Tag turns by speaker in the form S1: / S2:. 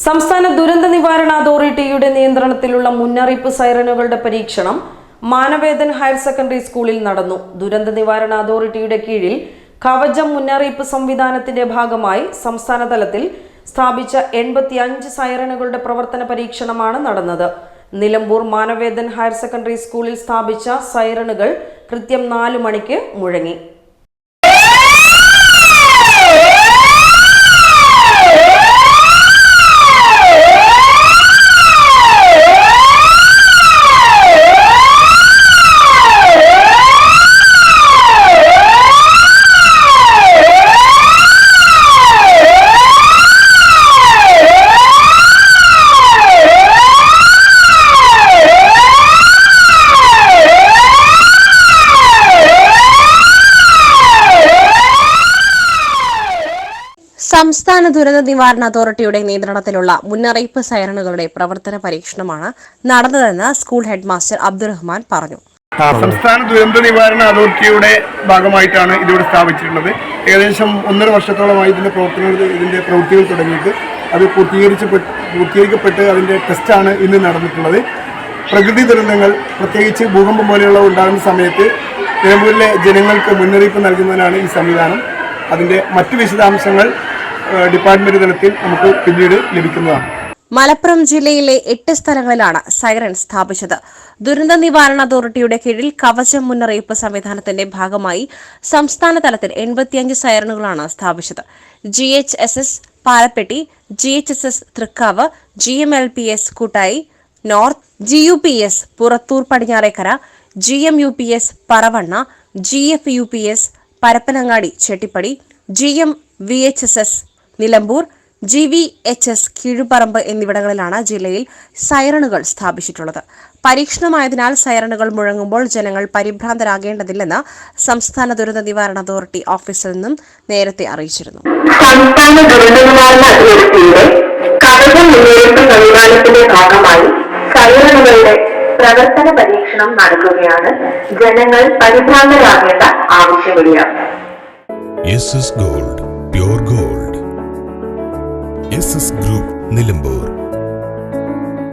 S1: സംസ്ഥാന ദുരന്ത നിവാരണ അതോറിറ്റിയുടെ നിയന്ത്രണത്തിലുള്ള മുന്നറിയിപ്പ് സൈറനുകളുടെ പരീക്ഷണം മാനവേദൻ ഹയർ സെക്കൻഡറി സ്കൂളിൽ നടന്നു. ദുരന്ത നിവാരണ അതോറിറ്റിയുടെ കീഴിൽ കവചം മുന്നറിയിപ്പ് സംവിധാനത്തിന്റെ ഭാഗമായി സംസ്ഥാന തലത്തിൽ സ്ഥാപിച്ച എൺപത്തി അഞ്ച് സൈറനുകളുടെ പ്രവർത്തന പരീക്ഷണമാണ് നടന്നത്. നിലമ്പൂർ മാനവേദൻ ഹയർ സെക്കൻഡറി സ്കൂളിൽ സ്ഥാപിച്ച സൈറനുകൾ കൃത്യം നാലു മണിക്ക് മുഴങ്ങി.
S2: സംസ്ഥാന ദുരന്ത നിവാരണ അതോറിറ്റിയുടെ നിയന്ത്രണത്തിലുള്ള മുന്നറിയിപ്പ് സൈറണുകളുടെ പ്രവർത്തന പരീക്ഷണമാണ് നടന്നതെന്ന് സ്കൂൾ ഹെഡ് മാസ്റ്റർ അബ്ദുറഹ്മാൻ പറഞ്ഞു.
S3: സംസ്ഥാന ദുരന്ത നിവാരണ അതോറിറ്റിയുടെ ഭാഗമായിട്ടാണ് ഇതിവിടെ സ്ഥാപിച്ചിട്ടുള്ളത്. ഏകദേശം ഒന്നര വർഷത്തോളമായി ഇതിന്റെ പ്രവർത്തനങ്ങൾ ഇതിന്റെ പ്രവൃത്തികൾ തുടങ്ങിയിട്ട് അത് പൂർത്തീകരിച്ച് പൂർത്തീകരിക്കപ്പെട്ട് അതിന്റെ ടെസ്റ്റാണ് ഇന്ന് നടന്നിട്ടുള്ളത്. പ്രകൃതി ദുരന്തങ്ങൾ പ്രത്യേകിച്ച് ഭൂകമ്പം പോലെയുള്ള ഉണ്ടാകുന്ന സമയത്ത് നിലമ്പൂരിലെ ജനങ്ങൾക്ക് മുന്നറിയിപ്പ് നൽകുന്നതിനാണ് ഈ സംവിധാനം. അതിന്റെ മറ്റു വിശദാംശങ്ങൾ ഡിപ്പാർട്ട്മെന്റ് തലത്തിൽ നമുക്ക് പിന്നീട് ലഭിക്കുന്നതാണ്.
S2: മലപ്പുറം ജില്ലയിലെ എട്ട് സ്ഥലങ്ങളിലാണ് സൈറൺ സ്ഥാപിച്ചത്. ദുരന്ത നിവാരണ അതോറിറ്റിയുടെ കീഴിൽ കവചം മുന്നറിയിപ്പ് സംവിധാനത്തിന്റെ ഭാഗമായി സംസ്ഥാന തലത്തിൽ എൺപത്തിയഞ്ച് സൈറണുകളാണ് സ്ഥാപിച്ചത്. G H S S Palappetti G H S S Thrikkavu G M L P S Koottayi north G U P S Purathur Padinjarekkara G M U P S Paravanna G F U P S Parappanangadi Chettipadi G M V H S S Nilambur G V H S Kizhuparamba എന്നിവിടങ്ങളിലാണ് ജില്ലയിൽ സൈറണുകൾ സ്ഥാപിച്ചിട്ടുള്ളത്. പരീക്ഷണമായതിനാൽ സൈറണുകൾ മുഴങ്ങുമ്പോൾ ജനങ്ങൾ പരിഭ്രാന്തരാകേണ്ടതില്ലെന്ന് സംസ്ഥാന ദുരന്ത നിവാരണ authority ഓഫീസിൽ നിന്നും നേരത്തെ അറിയിച്ചിരുന്നു.
S4: സംസ്ഥാന ദുരന്ത നിവാരണ അതോറിറ്റിയുടെ മുന്നേറ്റ സംവിധാനത്തിന്റെ ഭാഗമായി സൈറണുകളുടെ പ്രവർത്തന പരീക്ഷണം നടക്കുകയാണ്. ജനങ്ങൾ പരിഭ്രാന്തരാകേണ്ട ആവശ്യമില്ല.
S5: Gold pure gold S group Nilambur.